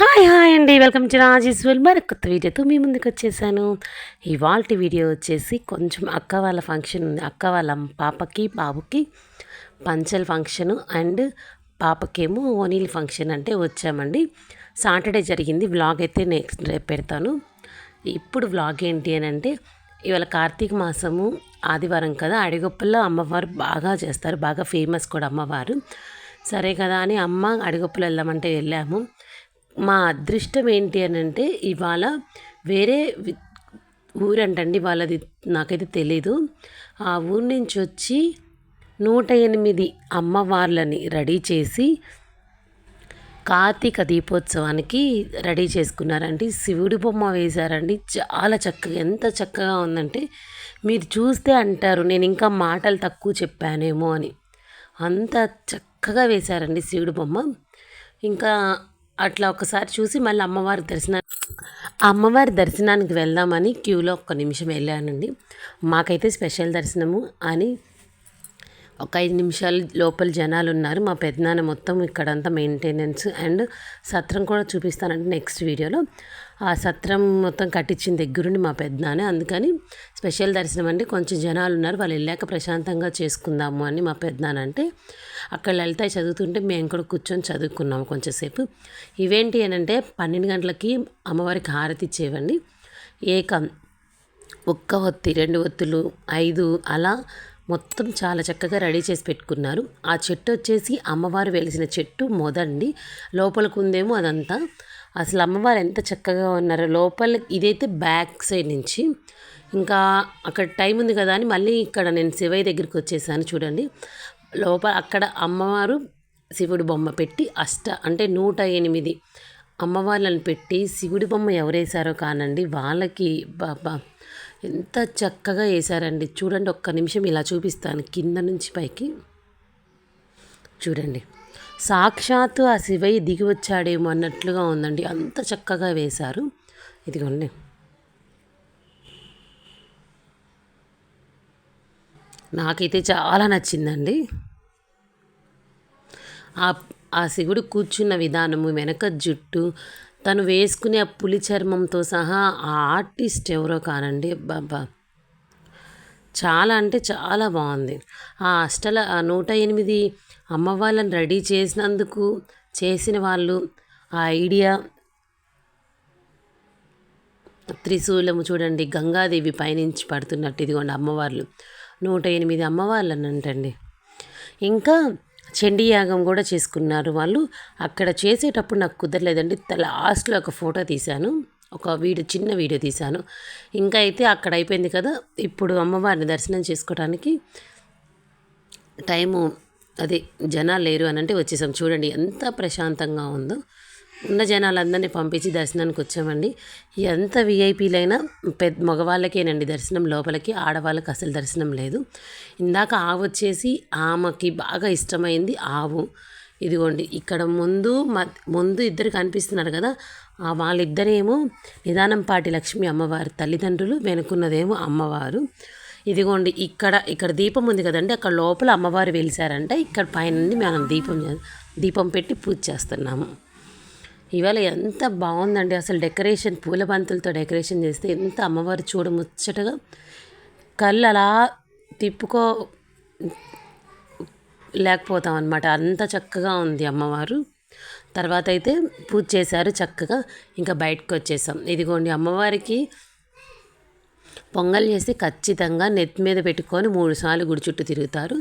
Hi hi అండి. Welcome to Rajeshwar మరి కొత్త వీడియోతో మీ ముందుకు వచ్చేసాను. ఇవాళ వీడియో వచ్చేసి కొంచెం అక్క వాళ్ళ ఫంక్షన్ ఉంది. అక్క వాళ్ళ పాపకి బాబుకి పంచల్ ఫంక్షను అండ్ పాపకేమో ఓనీల్ ఫంక్షన్ అంటే వచ్చామండి. సాటర్డే జరిగింది. వ్లాగ్ అయితే నెక్స్ట్ రేపు పెడతాను. ఇప్పుడు వ్లాగ్ ఏంటి అని అంటే ఇవాళ కార్తీక మాసము ఆదివారం కదా అడిగొప్పల్లో అమ్మవారు బాగా చేస్తారు. బాగా ఫేమస్ కూడా అమ్మవారు. సరే కదా అని అమ్మ అడిగొప్పలు వెళ్దామంటే వెళ్ళాము. మా అదృష్టం ఏంటి అని అంటే ఇవాళ వేరే ఊరంటండి వాళ్ళది నాకైతే తెలీదు. ఆ ఊరి నుంచి వచ్చి నూట ఎనిమిది అమ్మవార్లని రెడీ చేసి కార్తీక దీపోత్సవానికి రెడీ చేసుకున్నారండి. శివుడి బొమ్మ వేశారండి. చాలా చక్కగా ఎంత చక్కగా ఉందంటే మీరు చూస్తే అంటారు నేను ఇంకా మాటలు తక్కువ చెప్పానేమో అని. అంత చక్కగా వేశారండి శివుడి బొమ్మ. ఇంకా అట్లా ఒకసారి చూసి మళ్ళీ అమ్మవారి దర్శనం అమ్మవారి దర్శనానికి వెళ్దామని క్యూలో ఒక్క నిమిషం వెళ్ళానండి. మాకైతే స్పెషల్ దర్శనము అని ఒక ఐదు నిమిషాలు లోపల జనాలు ఉన్నారు. మా పెద్దనాన్న మొత్తం ఇక్కడంతా మెయింటెనెన్స్ అండ్ సత్రం కూడా చూపిస్తానంటే నెక్స్ట్ వీడియోలో. ఆ సత్రం మొత్తం కట్టించిన దగ్గరుండి మా పెద్దనాన్న అందుకని స్పెషల్ దర్శనం అంటే కొంచెం జనాలు ఉన్నారు వాళ్ళు వెళ్ళాక ప్రశాంతంగా చేసుకుందాము అని మా పెద్దనాన్న అంటే అక్కడ లలిత చదువుతుంటే మేము కూడా కూర్చొని చదువుకున్నాము కొంచెంసేపు ఇవేంటి అని అంటే పన్నెండు గంటలకి అమ్మవారికి హారతి ఇచ్చేవండి. ఏకం ఒక్క ఒత్తి రెండు ఒత్తులు ఐదు అలా మొత్తం చాలా చక్కగా రెడీ చేసి పెట్టుకున్నారు. ఆ చెట్టు వచ్చేసి అమ్మవారు వెలిసిన చెట్టు మొదండి. లోపలికి ఉందేమో అదంతా. అసలు అమ్మవారు ఎంత చక్కగా ఉన్నారో. లోపల ఇదైతే బ్యాక్ సైడ్ నుంచి. ఇంకా అక్కడ టైం ఉంది కదా అని మళ్ళీ ఇక్కడ నేను శివయ్య దగ్గరికి వచ్చేసాను చూడండి. లోపల అక్కడ అమ్మవారు శివుడు బొమ్మ పెట్టి అష్ట అంటే నూట ఎనిమిది అమ్మవార్లను పెట్టి శివుడి బొమ్మ ఎవరేసారో కానండి వాళ్ళకి బాబా ఎంత చక్కగా వేశారండి. చూడండి ఒక్క నిమిషం ఇలా చూపిస్తాను కింద నుంచి పైకి. చూడండి. సాక్షాత్తు ఆ శివయ్య దిగి వచ్చాడేమో అన్నట్లుగా ఉందండి. అంత చక్కగా వేశారు. ఇదిగోండి. నాకైతే చాలా నచ్చిందండి. ఆ ఆ శివుడు కూర్చున్న విధానము వెనక జుట్టు తను వేసుకునే ఆ పులి చర్మంతో సహా ఆ ఆర్టిస్ట్ ఎవరో కానండి. బాబా చాలా అంటే చాలా బాగుంది. ఆ అష్టల ఆ నూట ఎనిమిది అమ్మవాళ్ళని రెడీ చేసినందుకు చేసిన వాళ్ళు ఆ ఐడియా త్రిశూలము చూడండి గంగాదేవి పైనుంచి పడుతున్నట్టు ఇదిగోండి అమ్మవార్లు. నూట ఎనిమిది అమ్మవార్లను అంటండి ఇంకా చండీ యాగం కూడా చేసుకున్నారు వాళ్ళు. అక్కడ చేసేటప్పుడు నాకు కుదరలేదండి. లాస్ట్లో ఒక ఫోటో తీశాను. ఒక వీడియో చిన్న వీడియో తీశాను. ఇంకా అయితే అక్కడ అయిపోయింది కదా ఇప్పుడు అమ్మవారిని దర్శనం చేసుకోవడానికి టైము అదే జనాలు లేరు అని అంటే వచ్చేసాం. చూడండి ఎంత ప్రశాంతంగా ఉందో. ఉన్న జనాలందరినీ పంపించి దర్శనానికి వచ్చామండి. ఎంత విఐపీలైనా పెద్ద మగవాళ్ళకేనండి దర్శనం లోపలికి ఆడవాళ్ళకి అసలు దర్శనం లేదు. ఇందాక ఆవు వచ్చేసి ఆమెకి బాగా ఇష్టమైంది ఆవు. ఇదిగోండి ఇక్కడ ముందు మ- ముందు ఇద్దరు కనిపిస్తున్నారు కదా ఆ వాళ్ళిద్దరేమో నిదానంపాటి లక్ష్మి అమ్మవారి తల్లిదండ్రులు వెనుకున్నదేమో అమ్మవారు. ఇదిగోండి ఇక్కడ ఇక్కడ దీపం ఉంది కదండి అక్కడ లోపల అమ్మవారు వెలిసారంటే ఇక్కడ పైన మనం దీపం చే- దీపం పెట్టి పూజ చేస్తున్నాము. ఇవాళ ఎంత బాగుందండి అసలు డెకరేషన్ పూల బంతులతో డెకరేషన్ చేస్తే ఎంత అమ్మవారు చూడముచ్చటగా కళ్ళు అలా తిప్పుకో లేకపోతాం అనమాట అంత చక్కగా ఉంది అమ్మవారు. తర్వాత అయితే పూజ చేశారు చక్కగా. ఇంకా బయటకు వచ్చేసాం. ఇదిగోండి అమ్మవారికి పొంగల్ చేసి ఖచ్చితంగా నెత్తి మీద పెట్టుకొని మూడు సార్లు గుడి చుట్టూ తిరుగుతారు.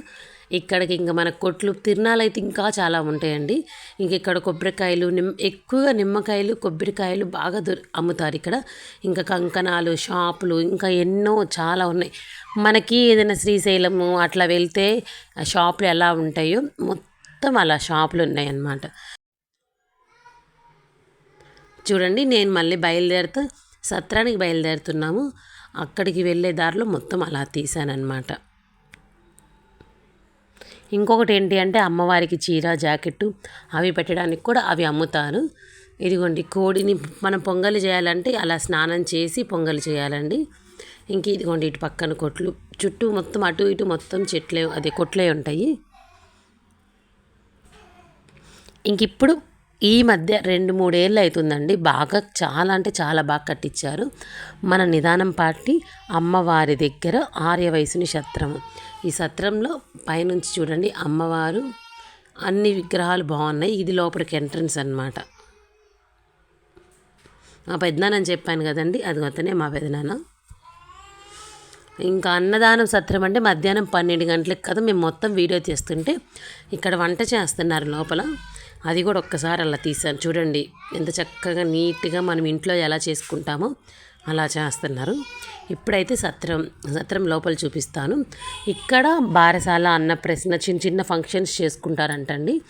ఇక్కడికి ఇంకా మన కొట్లు తిరణాలు అయితే ఇంకా చాలా ఉంటాయండి. ఇంక ఇక్కడ కొబ్బరికాయలు నిమ్ ఎక్కువగా నిమ్మకాయలు కొబ్బరికాయలు బాగా దొరి అమ్ముతారు ఇక్కడ. ఇంకా కంకణాలు షాపులు ఇంకా ఎన్నో చాలా ఉన్నాయి. మనకి ఏదైనా శ్రీశైలము అట్లా వెళ్తే ఆ షాపులు ఎలా ఉంటాయో మొత్తం అలా షాపులు ఉన్నాయన్నమాట. చూడండి నేను మళ్ళీ బయలుదేరుతా సత్రానికి బయలుదేరుతున్నాము. అక్కడికి వెళ్ళే దారిలో మొత్తం అలా తీసానన్నమాట ఇంకొకటి ఏంటి అంటే అమ్మవారికి చీర జాకెట్టు అవి పెట్టడానికి కూడా అవి అమ్ముతారు. ఇదిగోండి కోడిని మనం పొంగలి చేయాలంటే అలా స్నానం చేసి పొంగలి చేయాలండి. ఇంక ఇదిగోండి ఇటు పక్కన కొట్లు చుట్టూ మొత్తం అటు ఇటు మొత్తం చెట్లే అదే కొట్లే ఉంటాయి. ఇంక ఇప్పుడు ఈ మధ్య రెండు మూడేళ్ళు అవుతుందండి బాగా చాలా అంటే చాలా బాగా కట్టించారు. మన నిదానం పార్టీ అమ్మవారి దగ్గర ఆర్య వయసుని సత్రము ఈ సత్రంలో పైనుంచి చూడండి అమ్మవారు అన్ని విగ్రహాలు బాగున్నాయి. ఇది లోపలికి ఎంట్రన్స్ అనమాట మా పెద్దనాన్నని చెప్పాను కదండి అది అతనే మా పెద్దనాన్న. ఇంకా అన్నదానం సత్రం అంటే మధ్యాహ్నం పన్నెండు గంటలకు కదా మేము మొత్తం వీడియో తీస్తుంటే ఇక్కడ వంట చేస్తున్నారు లోపల. అది కూడా ఒక్కసారి అలా తీసాను చూడండి ఎంత చక్కగా నీట్గా మనం ఇంట్లో ఎలా చేసుకుంటామో అలా చేస్తున్నారు. ఇప్పుడైతే సత్రం సత్రం లోపల చూపిస్తాను. ఇక్కడ బారసాల అన్న ప్రశ్న చిన్న చిన్న ఫంక్షన్స్ చేసుకుంటారంటండి.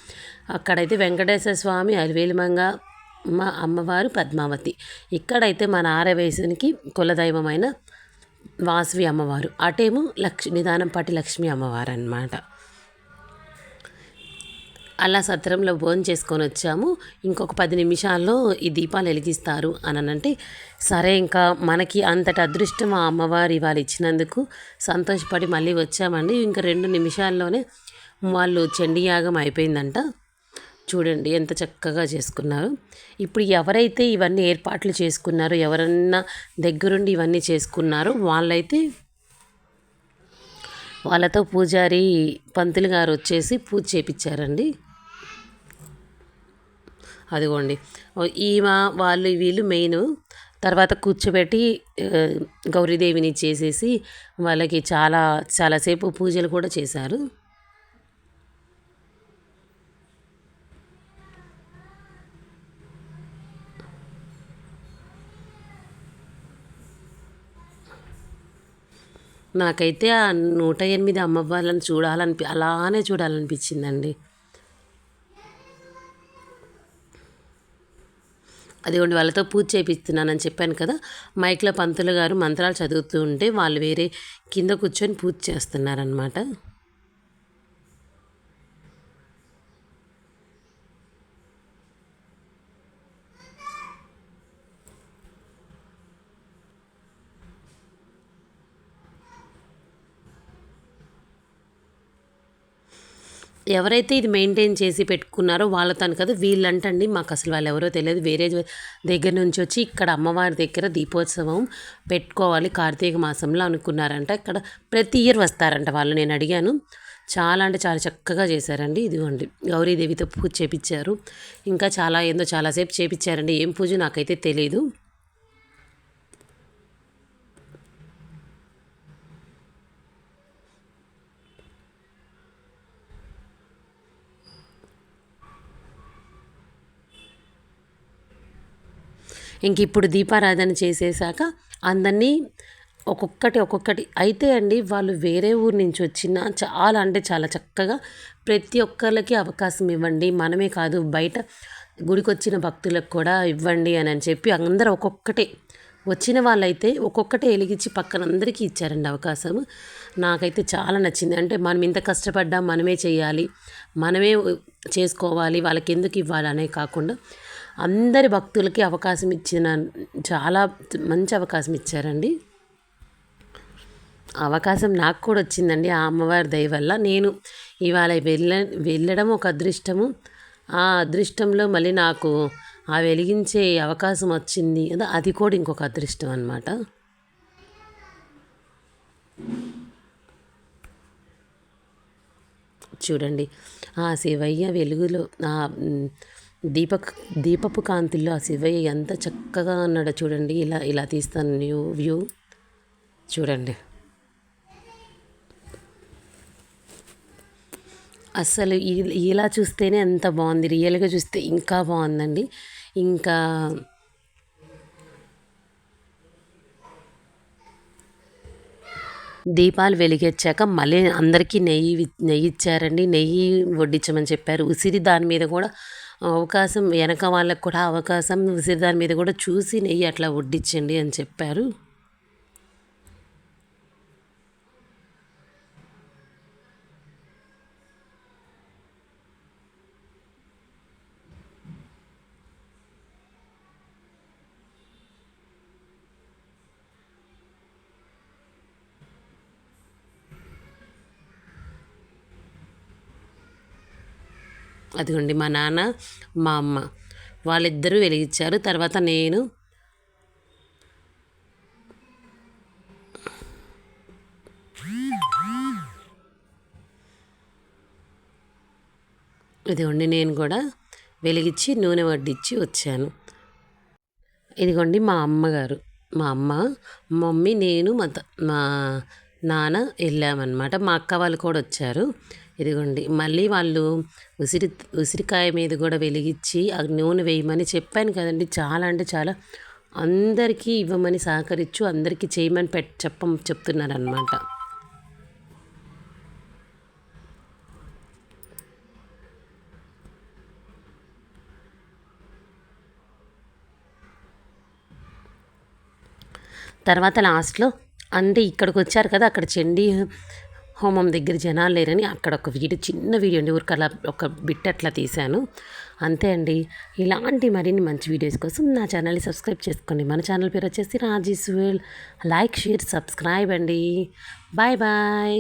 అక్కడైతే వెంకటేశ్వర స్వామి అలివేలిమంగ మా అమ్మవారు పద్మావతి. ఇక్కడైతే మన ఆరవేసునికి కులదైవమైన వాసవి అమ్మవారు. అటేమో లక్ష్మి నిదానంపాటి లక్ష్మీ అమ్మవారు అన్నమాట అలా సత్రంలో భోజనం చేసుకొని వచ్చాము. ఇంకొక పది నిమిషాల్లో ఈ దీపాలు వెలిగిస్తారు అని అంటే సరే ఇంకా మనకి అంతటి అదృష్టం ఆ అమ్మవారు ఇవాళ ఇచ్చినందుకు సంతోషపడి మళ్ళీ వచ్చామండి. ఇంకా రెండు నిమిషాల్లోనే వాళ్ళు చండీయాగం అయిపోయిందంట. చూడండి ఎంత చక్కగా చేసుకున్నారు. ఇప్పుడు ఎవరైతే ఇవన్నీ ఏర్పాట్లు చేసుకున్నారో ఎవరన్నా దగ్గరుండి ఇవన్నీ చేసుకున్నారో వాళ్ళైతే వాళ్ళతో పూజారి పంతులు గారు వచ్చేసి పూజ చేపించారండి అదిగోండి. ఈమె వాళ్ళు వీళ్ళు మెయిన్ తర్వాత కూర్చోబెట్టి గౌరీదేవిని చేసేసి వాళ్ళకి చాలా చాలాసేపు పూజలు కూడా చేశారు. నాకైతే ఆ నూట ఎనిమిది అమ్మవార్లను చూడాలని అలానే చూడాలనిపించిందండి. అదిగోండి వాళ్ళతో పూజ చేపిస్తున్నానని చెప్పాను కదా. మైక్లో పంతులు గారు మంత్రాలు చదువుతూ ఉంటే వాళ్ళు వేరే కింద కూర్చొని పూజ చేస్తున్నారనమాట ఎవరైతే ఇది మెయింటైన్ చేసి పెట్టుకున్నారో వాళ్ళతో కదా వీళ్ళంటండి. మాకు అసలు వాళ్ళు ఎవరో తెలియదు. వేరే దగ్గర నుంచి వచ్చి ఇక్కడ అమ్మవారి దగ్గర దీపోత్సవం పెట్టుకోవాలి. కార్తీక మాసంలో అనుకున్నారంట. ఇక్కడ ప్రతి ఇయర్ వస్తారంట వాళ్ళు. నేను అడిగాను. చాలా అంటే చాలా చక్కగా చేశారండి. ఇదిగోండి. గౌరీదేవితో పూజ చేపించారు ఇంకా చాలా ఏందో చాలాసేపు చేపించారండి ఏం పూజ నాకైతే తెలియదు ఇంక ఇప్పుడు దీపారాధన చేసేసాక అందరినీ ఒక్కొక్కటి ఒక్కొక్కటి. అయితే అండి వాళ్ళు వేరే ఊరు నుంచి వచ్చిన చాలా అంటే చాలా చక్కగా ప్రతి ఒక్కరికి అవకాశం ఇవ్వండి. మనమే కాదు బయట గుడికి వచ్చిన భక్తులకు కూడా ఇవ్వండి అని అని చెప్పి అందరూ ఒక్కొక్కటే. వచ్చిన వాళ్ళైతే ఒక్కొక్కటే వెలిగించి పక్కన అందరికీ ఇచ్చారండి అవకాశం. నాకైతే చాలా నచ్చింది. అంటే మనం ఇంత కష్టపడ్డా మనమే చేయాలి మనమే చేసుకోవాలి వాళ్ళకి ఎందుకు ఇవ్వాలి అనే కాకుండా అందరి భక్తులకి అవకాశం ఇచ్చిన చాలా మంచి అవకాశం ఇచ్చారండి. అవకాశం నాకు కూడా వచ్చిందండి ఆ అమ్మవారి దయ వల్ల. నేను ఇవాళ వెళ్ళ వెళ్ళడం ఒక అదృష్టము. ఆ అదృష్టంలో మళ్ళీ నాకు ఆ వెలిగించే అవకాశం వచ్చింది. అది కూడా ఇంకొక అదృష్టం అనమాట చూడండి ఆ శివయ్య వెలుగులో ఆ దీపక్ దీపపు కాంతిలో ఆ శివయ్య ఎంత చక్కగా ఉన్నాడో చూడండి. ఇలా ఇలా తీస్తాను. New view. చూడండి. అసలు ఇలా చూస్తేనే ఎంత బాగుంది. రియల్గా చూస్తే ఇంకా బాగుందండి. ఇంకా దీపాలు వెలిగించాక మళ్ళీ అందరికీ నెయ్యి నెయ్యి ఇచ్చారండి. నెయ్యి వడ్డించమని చెప్పారు. ఉసిరి దాని మీద కూడా అవకాశం వెనక వాళ్ళకు కూడా అవకాశం ఉసిరి దాని మీద కూడా చూసి నెయ్యి అట్లా వడ్డించండి అని చెప్పారు. అదిగోండి మా నాన్న మా అమ్మ. వాళ్ళిద్దరూ వెలిగించారు. తర్వాత నేను ఇదిగోండి నేను కూడా వెలిగించి నూనె వడ్డించి వచ్చాను. ఇదిగోండి మా అమ్మగారు మా అమ్మ మమ్మీ నేను మా మా నాన్న వెళ్ళామన్నమాట. మా అక్క వాళ్ళు కూడా వచ్చారు. ఇదిగోండి. మళ్ళీ వాళ్ళు ఉసిరి ఉసిరికాయ మీద కూడా వెలిగించి ఆ నూనె వేయమని చెప్పాను కదండి. చాలా అంటే చాలా. అందరికీ ఇవ్వమని సహకరించు అందరికీ చేయమని పెట్ చెప్ప చెప్తున్నారనమాట తర్వాత లాస్ట్లో అంటే ఇక్కడికి వచ్చారు కదా అక్కడ చెండి హోమం దగ్గర జనాలు లేరని అక్కడ ఒక వీడియో చిన్న వీడియో అండి ఊరికి అలా ఒక బిట్ అట్లా తీశాను. అంతే అండి. ఇలాంటి మరిన్ని మంచి వీడియోస్ కోసం నా ఛానల్ని సబ్స్క్రైబ్ చేసుకోండి. మన ఛానల్ పేరు వచ్చేసి రాజీస్ లైక్ షేర్ సబ్స్క్రైబ్ అండి. Bye bye.